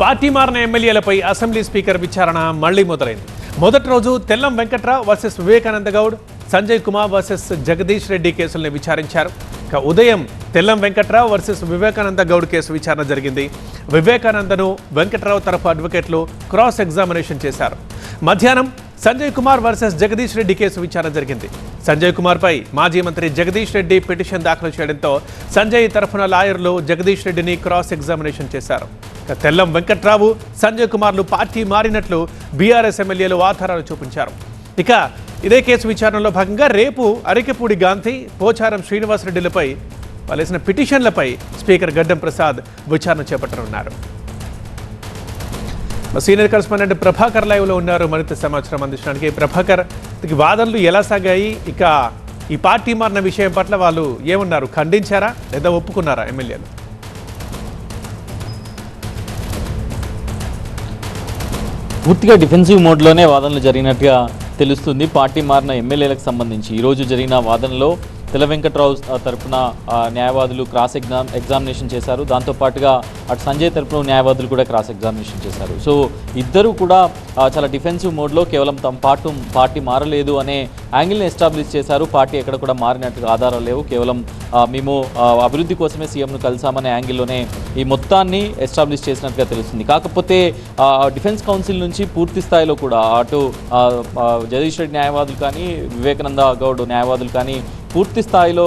Party మారిన ఎమ్మెల్యేలపై assembly speaker విచారణ మళ్ళీ మొదలైంది. మొదటి రోజు తెల్లం వెంకట్రావు వర్సెస్ వివేకానంద గౌడ్ సంజయ్ కుమార్ వర్సెస్ జగదీష్ రెడ్డి కేసుల్ని విచారించారు. ఇక ఉదయం తెల్లం వెంకట్రావు వర్సెస్ వివేకానంద గౌడ్ కేసు విచారణ జరిగింది. వివేకానందను వెంకట్రావు తరఫు అడ్వకేట్లు క్రాస్ ఎగ్జామినేషన్ చేశారు. మధ్యాహ్నం సంజయ్ కుమార్ వర్సెస్ జగదీష్ రెడ్డి కేసు విచారణ జరిగింది. సంజయ్ కుమార్పై మాజీ మంత్రి జగదీష్ రెడ్డి పిటిషన్ దాఖలు చేయడంతో సంజయ్ తరఫున లాయర్లు జగదీష్ రెడ్డిని క్రాస్ ఎగ్జామినేషన్ చేశారు. తెల్లం వెంకట్రావు సంజయ్ కుమార్లు పార్టీ మారినట్లు బీఆర్ఎస్ ఎమ్మెల్యేలు ఆధారాలు చూపించారు. ఇక ఇదే కేసు విచారణలో భాగంగా రేపు అరికెపూడి గాంధీ పోచారం శ్రీనివాసరెడ్డిలపై వాళ్ళేసిన పిటిషన్లపై స్పీకర్ గడ్డం ప్రసాద్ విచారణ చేపట్టనున్నారు. సీనియర్ కరెస్పాండెంట్ ప్రభాకర్ లైవ్లో ఉన్నారు. మరింత సమాచారం అందించడానికి ప్రభాకర్ వాదనలు ఎలా సాగాయి? ఇక ఈ పార్టీ మారిన విషయం పట్ల వాళ్ళు ఏమన్నారు? ఖండించారా లేదా ఒప్పుకున్నారా ఎమ్మెల్యేలు? పూర్తిగా డిఫెన్సివ్ మోడ్లోనే వాదనలు జరిగినట్టుగా తెలుస్తుంది. పార్టీ మారిన ఎమ్మెల్యేలకు సంబంధించి ఈరోజు జరిగిన వాదనలో తెల వెంకట్రావు తరఫున న్యాయవాదులు క్రాస్ ఎగ్జామ్ ఎగ్జామినేషన్ చేశారు. దాంతోపాటుగా అటు సంజయ్ తరపున న్యాయవాదులు కూడా క్రాస్ ఎగ్జామినేషన్ చేశారు. సో ఇద్దరు కూడా చాలా డిఫెన్సివ్ మోడ్లో కేవలం తమ పాటు పార్టీ మారలేదు అనే యాంగిల్ని ఎస్టాబ్లిష్ చేశారు. పార్టీ ఎక్కడ కూడా మారినట్టుగా ఆధారాలు లేవు. కేవలం మేము అభివృద్ధి కోసమే సీఎంను కలిసామనే యాంగిల్లోనే ఈ మొత్తాన్ని ఎస్టాబ్లిష్ చేసినట్టుగా తెలుస్తుంది. కాకపోతే డిఫెన్స్ కౌన్సిల్ నుంచి పూర్తి స్థాయిలో కూడా అటు జగదీష్ రెడ్డి న్యాయవాదులు కానీ వివేకానంద గౌడ్ న్యాయవాదులు కానీ పూర్తి స్థాయిలో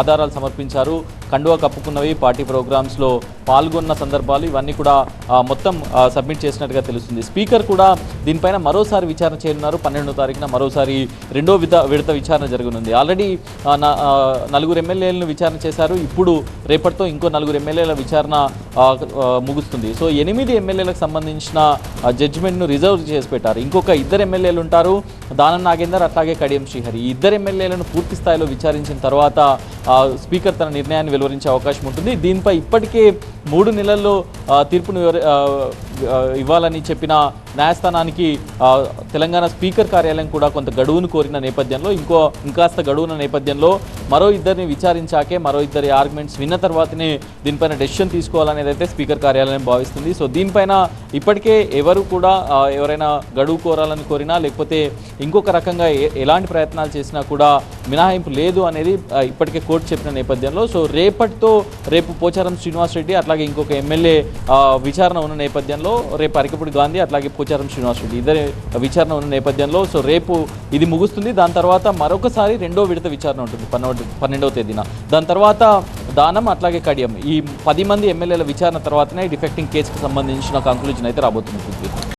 ఆధారాలు సమర్పించారు. కండువా కప్పుకున్నవి పార్టీ ప్రోగ్రామ్స్లో పాల్గొన్న సందర్భాలు ఇవన్నీ కూడా మొత్తం సబ్మిట్ చేసినట్టుగా తెలుస్తుంది. స్పీకర్ కూడా దీనిపైన మరోసారి విచారణ చేయనున్నారు. పన్నెండో తారీఖున మరోసారి రెండో విధ విడత విచారణ జరగనుంది. ఆల్రెడీ నలుగురు ఎమ్మెల్యేలను విచారణ చేశారు. ఇప్పుడు రేపటితో ఇంకో నలుగురు ఎమ్మెల్యేల విచారణ ముగుస్తుంది. సో ఎనిమిది ఎమ్మెల్యేలకు సంబంధించిన జడ్జిమెంట్ను రిజర్వ్ చేసి పెట్టారు. ఇంకొక ఇద్దరు ఎమ్మెల్యేలు ఉంటారు. దానం నాగేందర్ అట్లాగే కడియం శ్రీహరి. ఈ ఇద్దరు ఎమ్మెల్యేలను పూర్తి స్థాయిలో విచారించిన తర్వాత స్పీకర్ తన నిర్ణయాన్ని వెలువరించే అవకాశం ఉంటుంది. దీనిపై ఇప్పటికే మూడు నెలల్లో తీర్పును ఆ, ఇవ్వాలని చెప్పిన న్యాయస్థానానికి తెలంగాణ స్పీకర్ కార్యాలయం కూడా కొంత గడువును కోరిన నేపథ్యంలో ఇంకో ఇంకాస్త గడువున నేపథ్యంలో మరో ఇద్దరిని విచారించాకే మరో ఇద్దరి ఆర్గ్యుమెంట్స్ విన్న తర్వాతనే దీనిపైన డెసిషన్ తీసుకోవాలనేది అయితే స్పీకర్ కార్యాలయం భావిస్తుంది. సో దీనిపైన ఇప్పటికే ఎవరు కూడా ఎవరైనా గడువు కోరాలని కోరినా లేకపోతే ఇంకొక రకంగా ఏ- ఎలాంటి ప్రయత్నాలు చేసినా కూడా మినహాయింపు లేదు అనేది ఇప్పటికే కోర్టు చెప్పిన నేపథ్యంలో. సో రేపటితో రేపు పోచారం శ్రీనివాస్ రెడ్డి అట్లాగే ఇంకొక ఎమ్మెల్యే విచారణ ఉన్న నేపథ్యంలో నేపథ్యంలో రేపు అరికపూడి గాంధీ అట్లాగే పోచారం శ్రీనివాస్ రెడ్డి. ఇద్దరి విచారణ ఉన్న నేపథ్యంలో సో రేపు ఇది ముగుస్తుంది. దాని తర్వాత మరొకసారి రెండో విడత విచారణ ఉంటుంది పన్నెండు పన్నెండవ తేదీన. దాని తర్వాత దానం అట్లాగే కడియం. ఈ పది మంది ఎమ్మెల్యేల విచారణ తర్వాతనే డిఫెక్టింగ్ కేసుకు సంబంధించిన కంక్లూజన్ అయితే రాబోతుంది.